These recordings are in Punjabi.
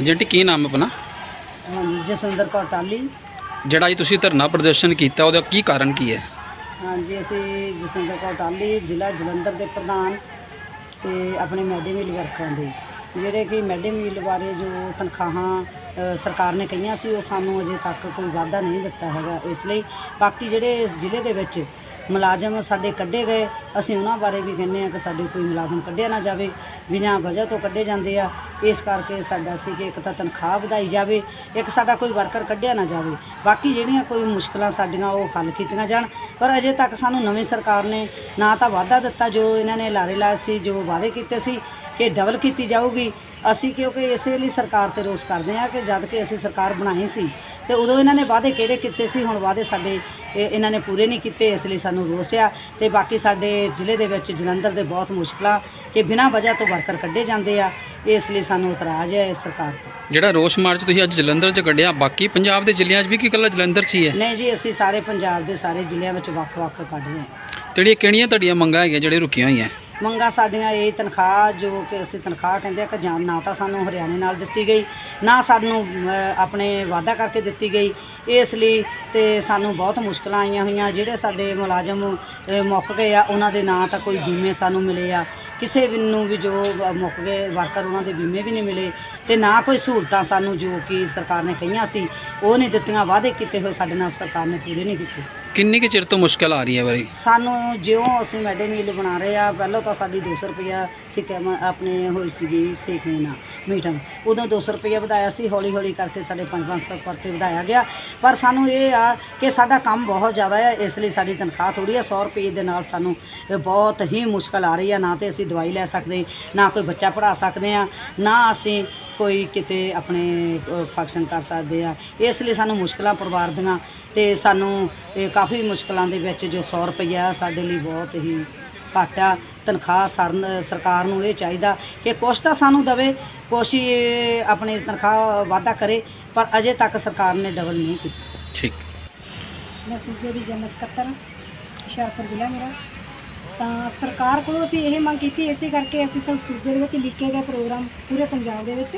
ਏਜੰਟ ਕੀ ਨਾਮ ਆਪਣਾ? ਹਾਂਜੀ ਜਸਵਿੰਦਰ ਕੌਰ ਟਾਲੀ ਜਿਹੜਾ ਅੱਜ ਤੁਸੀਂ ਧਰਨਾ ਪ੍ਰਦਰਸ਼ਨ ਕੀਤਾ ਉਹਦਾ ਕੀ ਕਾਰਨ ਕੀ ਹੈ? ਹਾਂਜੀ ਅਸੀਂ ਜਸਵਿੰਦਰ ਕੌਰ ਟਾਲੀ ਜ਼ਿਲ੍ਹਾ ਜਲੰਧਰ ਦੇ ਪ੍ਰਧਾਨ ਤੇ ਆਪਣੇ ਮੈਡੇ ਮੀਲ ਵਰਕਰਾਂ ਦੇ। ਜਿਹੜੇ ਕਿ ਮੈਡੇ ਮੀਲ ਬਾਰੇ ਜੋ ਤਨਖਾਹਾਂ ਸਰਕਾਰ ਨੇ ਕਹੀਆਂ ਸੀ ਉਹ ਸਾਨੂੰ ਅਜੇ ਤੱਕ ਕੋਈ ਵਾਅਦਾ ਨਹੀਂ ਦਿੱਤਾ ਹੈਗਾ। ਇਸ ਲਈ ਬਾਕੀ ਜਿਹੜੇ ਇਸ ਜ਼ਿਲ੍ਹੇ ਦੇ ਵਿੱਚ ਮੁਲਾਜ਼ਮ ਸਾਡੇ ਕੱਢੇ ਗਏ। ਅਸੀਂ ਉਹਨਾਂ ਬਾਰੇ ਵੀ ਕਹਿੰਦੇ ਆ ਕਿ ਸਾਡੇ ਕੋਈ ਮੁਲਾਜ਼ਮ ਕੱਢਿਆ ਨਾ ਜਾਵੇ। ਬਿਨਾਂ ਵਜ੍ਹਾ ਤੋਂ ਕੱਢੇ ਜਾਂਦੇ ਆ। ਇਸ ਕਰਕੇ ਸਾਡਾ ਸੀ ਕਿ ਇੱਕ ਤਾਂ ਤਨਖਾਹ ਵਧਾਈ ਜਾਵੇ, ਇੱਕ ਸਾਡਾ ਕੋਈ ਵਰਕਰ ਕੱਢਿਆ ਨਾ ਜਾਵੇ। ਬਾਕੀ ਜਿਹੜੀਆਂ ਕੋਈ ਮੁਸ਼ਕਲਾਂ ਸਾਡੀਆਂ ਉਹ ਹੱਲ ਕੀਤੀਆਂ ਜਾਣ। ਪਰ ਅਜੇ ਤੱਕ ਸਾਨੂੰ ਨਵੀਂ ਸਰਕਾਰ ਨੇ ਨਾ ਤਾਂ ਵਾਅਦਾ ਦਿੱਤਾ ਜੋ ਇਹਨਾਂ ਨੇ ਲਾਰੇ ਲਾਏ ਸੀ, ਜੋ ਵਾਅਦੇ ਕੀਤੇ ਸੀ ਕਿ ਡਬਲ ਕੀਤੀ ਜਾਊਗੀ। ਅਸੀਂ ਕਿਉਂਕਿ ਇਸੇ ਲਈ ਸਰਕਾਰ ਤੇ ਰੋਸ ਕਰਦੇ ਹਾਂ ਕਿ ਜਦ ਕਿ ਅਸੀਂ ਸਰਕਾਰ ਬਣਾਈ ਸੀ, ਤੇ ਉਦੋਂ ਇਹਨਾਂ ਨੇ ਵਾਅਦੇ ਕਿਹੜੇ ਕੀਤੇ ਸੀ? ਹੁਣ ਵਾਅਦੇ ਸਾਡੇ ਇਹ- ਇਹਨਾਂ ਨੇ ਪੂਰੇ ਨਹੀਂ ਕੀਤੇ ਇਸ ਲਈ ਸਾਨੂੰ ਰੋਸ ਆ। ਤੇ ਬਾਕੀ ਸਾਡੇ ਜ਼ਿਲ੍ਹੇ ਦੇ ਵਿੱਚ ਜਲੰਧਰ ਦੇ ਬਹੁਤ ਮੁਸ਼ਕਲਾਂ ਕਿ ਬਿਨਾਂ ਵਜ੍ਹਾ ਤੋਂ ਵਰਕਰ ਕੱਢੇ ਜਾਂਦੇ ਆ ਇਸ ਲਈ ਸਾਨੂੰ ਇਤਰਾਜ਼ ਹੈ ਸਰਕਾਰ ਤੇ। ਜਿਹੜਾ ਰੋਸ ਮਾਰਚ ਤੁਸੀਂ ਅੱਜ ਜਲੰਧਰ 'ਚ ਕੱਢਿਆ ਬਾਕੀ ਪੰਜਾਬ ਦੇ ਜ਼ਿਲ੍ਹਿਆਂ 'ਚ ਵੀ ਕੀ ਇਕੱਲਾ ਜਲੰਧਰ 'ਚ ਹੀ ਹੈ? ਨਹੀਂ ਜੀ ਅਸੀਂ ਸਾਰੇ ਪੰਜਾਬ ਦੇ ਸਾਰੇ ਜ਼ਿਲ੍ਹਿਆਂ ਵਿੱਚ ਵੱਖ-ਵੱਖ ਕੱਢ ਰਹੇ ਹਾਂ। ਜਿਹੜੀਆਂ ਕਿਹੜੀਆਂ ਤੁਹਾਡੀਆਂ ਮੰਗਾਂ ਹੈਗੀਆਂ ਜਿਹੜੇ ਰੁਕੀਆਂ ਹੋਈਆਂ? ਮੰਗਾਂ ਸਾਡੀਆਂ ਇਹ ਤਨਖਾਹ ਜੋ ਕਿ ਅਸੀਂ ਤਨਖਾਹ ਕਹਿੰਦੇ ਆ ਕਿ ਜਾਂ ਨਾ ਤਾਂ ਸਾਨੂੰ ਹਰਿਆਣੇ ਨਾਲ ਦਿੱਤੀ ਗਈ, ਨਾ ਸਾਨੂੰ ਆਪਣੇ ਵਾਅਦਾ ਕਰਕੇ ਦਿੱਤੀ ਗਈ। ਇਸ ਲਈ ਤੇ ਸਾਨੂੰ ਬਹੁਤ ਮੁਸ਼ਕਲਾਂ ਆਈਆਂ ਹੋਈਆਂ, ਜਿਹੜੇ ਸਾਡੇ ਮੁਲਾਜ਼ਮ ਮੁੱਕ ਗਏ ਆ, ਉਹਨਾਂ ਦੇ ਨਾਂ ਤਾਂ ਕੋਈ ਬੀਮੇ ਸਾਨੂੰ ਮਿਲੇ ਆ। ਕਿਸੇ ਨੂੰ ਵੀ ਜੋ ਮੁੱਕ ਗਏ ਵਰਕਰ, ਉਹਨਾਂ ਦੇ ਬੀਮੇ ਵੀ ਨਹੀਂ ਮਿਲੇ। ਤੇ ਨਾ ਕੋਈ ਸਹੂਲਤਾਂ ਸਾਨੂੰ ਜੋ ਕਿ ਸਰਕਾਰ ਨੇ ਕਹੀਆਂ ਸੀ, ਉਹ ਨਹੀਂ ਦਿੱਤੀਆਂ, ਵਾਅਦੇ ਕੀਤੇ ਹੋਏ ਸਾਡੇ ਨਾਲ ਸਰਕਾਰ ਨੇ ਪੂਰੇ ਨਹੀਂ ਕੀਤੇ। ਕਿੰਨੀ ਕੁ ਚਿਰ ਤੋਂ ਮੁਸ਼ਕਲ ਆ ਰਹੀ ਹੈ ਬਾਈ? ਸਾਨੂੰ ਜਿਉਂ ਅਸੀਂ ਮੈਡੇ ਮੀਲ ਬਣਾ ਰਹੇ ਆ, ਪਹਿਲਾਂ ਤਾਂ ਸਾਡੀ 200 ਰੁਪਇਆ ਸਿੱਕੇ ਆਪਣੇ ਹੋਈ ਸੀਗੀ ਸੇਖਣਾ ਮੀਟਿੰਗ ਉਦੋਂ 200 ਰੁਪਇਆ ਵਧਾਇਆ ਸੀ ਹੌਲੀ ਹੌਲੀ ਕਰਕੇ ਸਾਡੇ 5-500 ਪਰ ਤੇ ਵਧਾਇਆ ਗਿਆ। ਪਰ ਸਾਨੂੰ ਇਹ ਆ ਕਿ ਸਾਡਾ ਕੰਮ ਬਹੁਤ ਜ਼ਿਆਦਾ ਹੈ ਇਸ ਲਈ ਸਾਡੀ ਤਨਖਾਹ ਥੋੜੀ ਹੈ 100 ਰੁਪਏ ਦੇ ਨਾਲ ਸਾਨੂੰ ਬਹੁਤ ਹੀ ਮੁਸ਼ਕਲ ਆ ਰਹੀ ਹੈ ਨਾ ਤੇ ਅਸੀਂ ਦਵਾਈ ਲੈ ਸਕਦੇ, ਨਾ ਕੋਈ ਬੱਚਾ ਪੜ੍ਹਾ ਸਕਦੇ ਆ, ਨਾ ਅਸੀਂ ਕੋਈ ਕਿਤੇ ਆਪਣੇ ਫੰਕਸ਼ਨ ਕਰ ਸਕਦੇ ਆ। ਇਸ ਲਈ ਸਾਨੂੰ ਮੁਸ਼ਕਲਾਂ ਪਰਿਵਾਰ ਦੀਆਂ ਤੇ ਸਾਨੂੰ ਇਹ ਕਾਫੀ ਮੁਸ਼ਕਲਾਂ ਦੇ ਵਿੱਚ ਜੋ 100 ਰੁਪਈਆ ਸਾਡੇ ਲਈ ਬਹੁਤ ਹੀ ਘੱਟ ਆ। ਤਨਖਾਹ ਸਰਕਾਰ ਨੂੰ ਇਹ ਚਾਹੀਦਾ ਕਿ ਕੁਛ ਤਾਂ ਸਾਨੂੰ ਦਵੇ ਕੁਛ ਆਪਣੀ ਤਨਖਾਹ ਵਾਧਾ ਕਰੇ ਪਰ ਅਜੇ ਤੱਕ ਸਰਕਾਰ ਨੇ ਡਬਲ ਨਹੀਂ ਕੀਤੀ। ਠੀਕ। ਮੈਂ ਸੂਬੇ ਦੀ ਜਨਰਲ ਸਕੱਤਰ ਹਾਂ, ਹੁਸ਼ਿਆਰਪੁਰ ਜ਼ਿਲ੍ਹਾ ਮੇਰਾ। ਤਾਂ ਸਰਕਾਰ ਕੋਲੋਂ ਅਸੀਂ ਇਹ ਮੰਗ ਕੀਤੀ, ਇਸੇ ਕਰਕੇ ਅਸੀਂ ਤਾਂ ਸੂਬੇ ਦੇ ਵਿੱਚ ਲਿਖੇ ਗਏ ਪ੍ਰੋਗਰਾਮ ਪੂਰੇ ਪੰਜਾਬ ਦੇ ਵਿੱਚ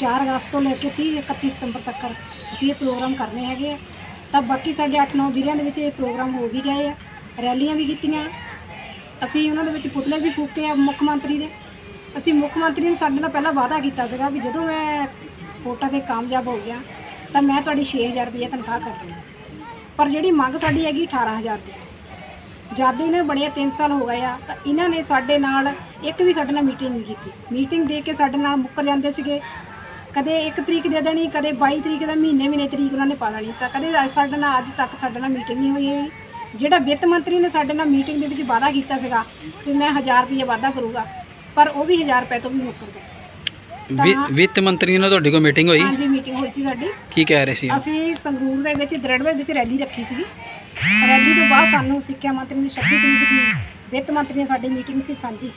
4 ਅਗਸਤ ਤੋਂ ਲੈ ਕੇ 30 31 ਸਤੰਬਰ ਤੱਕ ਅਸੀਂ ਇਹ ਪ੍ਰੋਗਰਾਮ ਕਰਨੇ ਹੈਗੇ ਆ। ਤਾਂ ਬਾਕੀ ਸਾਡੇ 8-9 ਜ਼ਿਲ੍ਹਿਆਂ ਦੇ ਵਿੱਚ ਇਹ ਪ੍ਰੋਗਰਾਮ ਹੋ ਵੀ ਗਏ ਆ, ਰੈਲੀਆਂ ਵੀ ਕੀਤੀਆਂ। ਅਸੀਂ ਉਹਨਾਂ ਦੇ ਵਿੱਚ ਪੁਤਲੇ ਵੀ ਫੂਕੇ ਆ ਮੁੱਖ ਮੰਤਰੀ ਦੇ। ਅਸੀਂ ਮੁੱਖ ਮੰਤਰੀ ਨੇ ਸਾਡੇ ਨਾਲ ਪਹਿਲਾਂ ਵਾਅਦਾ ਕੀਤਾ ਸੀਗਾ ਵੀ ਜਦੋਂ ਮੈਂ ਵੋਟਾਂ ਤੇ ਕਾਮਯਾਬ ਹੋ ਗਿਆ ਤਾਂ ਮੈਂ ਤੁਹਾਡੀ 6000 ਰੁਪਏ ਤਨਖਾਹ ਕਰ ਦੂੰਗਾ ਪਰ ਜਿਹੜੀ ਮੰਗ ਸਾਡੀ ਹੈਗੀ 18000 ਦੀ। ਜਦ ਇਹਨਾਂ ਬਣੇ 3 ਸਾਲ ਹੋ ਗਏ ਆ ਤਾਂ ਇਹਨਾਂ ਨੇ ਸਾਡੇ ਨਾਲ ਇੱਕ ਵੀ ਸਾਡੇ ਨਾਲ ਮੀਟਿੰਗ ਨਹੀਂ ਕੀਤੀ। ਮੀਟਿੰਗ ਦੇ ਕੇ ਸਾਡੇ ਨਾਲ ਮੁੱਕਰ ਜਾਂਦੇ ਸੀਗੇ। ਕਦੇ 1 ਤਰੀਕ ਦੇ ਦੇਣੀ ਕਦੇ 22 ਤਰੀਕ ਦਾ ਮਹੀਨੇ ਮਹੀਨੇ ਤਰੀਕ ਉਹਨਾਂ ਨੇ ਪਾ ਲੈਣੀ। ਤਾਂ ਕਦੇ ਅੱਜ ਸਾਡੇ ਨਾਲ ਅੱਜ ਤੱਕ ਸਾਡੇ ਨਾਲ ਮੀਟਿੰਗ ਨਹੀਂ ਹੋਈ ਹੈਗੀ। ਜਿਹੜਾ ਵਿੱਤ ਮੰਤਰੀ ਨੇ ਸਾਡੇ ਨਾਲ ਮੀਟਿੰਗ ਦੇ ਵਿੱਚ ਵਾਅਦਾ ਕੀਤਾ ਸੀਗਾ ਕਿ ਮੈਂ 1000 ਰੁਪਏ ਵਾਅਦਾ ਕਰੂੰਗਾ ਪਰ ਉਹ ਵੀ 1000 ਰੁਪਏ ਤੋਂ ਵੀ ਮੁੱਕਰ ਗਏ। ਵਿ- ਵਿੱਤ ਮੰਤਰੀ ਨਾਲ ਤੁਹਾਡੀ ਕੋਈ ਮੀਟਿੰਗ ਹੋਈ? ਹਾਂਜੀ ਮੀਟਿੰਗ ਹੋਈ ਸੀ ਸਾਡੀ। ਕੀ ਕਹਿ ਰਹੇ ਸੀ ਉਹ? ਅਸੀਂ ਸੰਗਰੂਰ ਦੇ ਵਿੱਚ ਦਰੜਵੇ ਵਿੱਚ ਰੈਲੀ ਰੱਖੀ ਸੀਗੀ। ਰੈਲੀ ਤੋਂ ਬਾਅਦ ਸਾਨੂੰ ਸਿੱਖਿਆ ਮੰਤਰੀ ਨੇ 36 ਤਰੀਕ ਦੀ ਵਿੱਤ ਮੰਤਰੀ ਨੇ ਸਾਡੀ ਮੀਟਿੰਗ ਸੀ ਸਾਂਝੀ।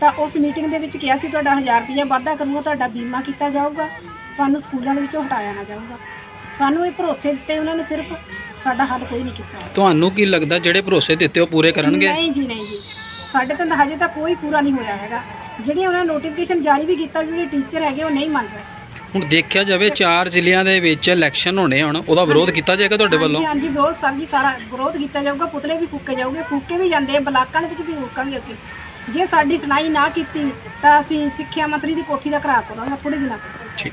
ਤਾਂ ਉਸ ਮੀਟਿੰਗ ਦੇ ਵਿੱਚ ਕਿਹਾ ਸੀ ਤੁਹਾਡਾ 1000 ਰੁਪਏ ਵਾਧਾ ਕਰੂੰਗਾ ਤੁਹਾਡਾ ਬੀਮਾ ਕੀਤਾ ਜਾਊਗਾ ਤੁਹਾਨੂੰ ਸਕੂਲਾਂ ਦੇ ਵਿੱਚੋਂ ਹਟਾਇਆ ਨਾ ਜਾਊਗਾ। ਸਾਨੂੰ ਇਹ ਭਰੋਸੇ ਦਿੱਤੇ ਉਹਨਾਂ ਨੇ ਸਿਰਫ ਸਾਡਾ ਹੱਲ ਕੋਈ ਨਹੀਂ ਕੀਤਾ। ਤੁਹਾਨੂੰ ਕੀ ਲੱਗਦਾ ਜਿਹੜੇ ਭਰੋਸੇ ਦਿੱਤੇ ਉਹ ਪੂਰੇ ਕਰਨਗੇ? ਨਹੀਂ ਜੀ ਨਹੀਂ ਜੀ। ਸਾਡੇ ਤਾਂ ਹਜੇ ਤੱਕ ਕੋਈ ਪੂਰਾ ਨਹੀਂ ਹੋਇਆ ਹੈਗਾ। ਜਿਹੜੀਆਂ ਉਹਨਾਂ ਨੇ ਨੋਟੀਫਿਕੇਸ਼ਨ ਜਾਰੀ ਵੀ ਕੀਤਾ ਜਿਹੜੇ ਟੀਚਰ ਹੈਗੇ ਉਹ ਨਹੀਂ ਮੰਨ ਰਹੇ। ਹੁਣ ਦੇਖਿਆ ਜਾਵੇ ਚਾਰ ਜ਼ਿਲ੍ਹਿਆਂ ਦੇ ਵਿੱਚ ਇਲੈਕਸ਼ਨ ਹੋਣੇ ਹੁਣ ਉਹਦਾ ਵਿਰੋਧ ਕੀਤਾ ਜਾਏਗਾ ਤੁਹਾਡੇ ਵੱਲੋਂ? ਹਾਂਜੀ ਹਾਂਜੀ ਵਿਰੋਧ ਸਰ ਜੀ ਸਾਰਾ ਵਿਰੋਧ ਕੀਤਾ ਜਾਊਗਾ ਪੁਤਲੇ ਵੀ ਫੂਕੇ ਜਾਊਗੇ ਫੂਕੇ ਵੀ ਜਾਂਦੇ ਆ, ਬਲਾਕਾਂ ਦੇ ਵਿੱਚ ਵੀ ਫੂਕਾਂਗੇ ਅਸੀਂ। ਜੇ ਸਾਡੀ ਸੁਣਾਈ ਨਾ ਕੀਤੀ ਤਾਂ ਅਸੀਂ ਸਿੱਖਿਆ ਮੰਤਰੀ ਦੀ ਕੋਠੀ ਦਾ ਘਰਾਟ ਕਰਾਂਗੇ ਥੋੜੇ ਦਿਨਾਂ ਤੱਕ ਠੀਕ।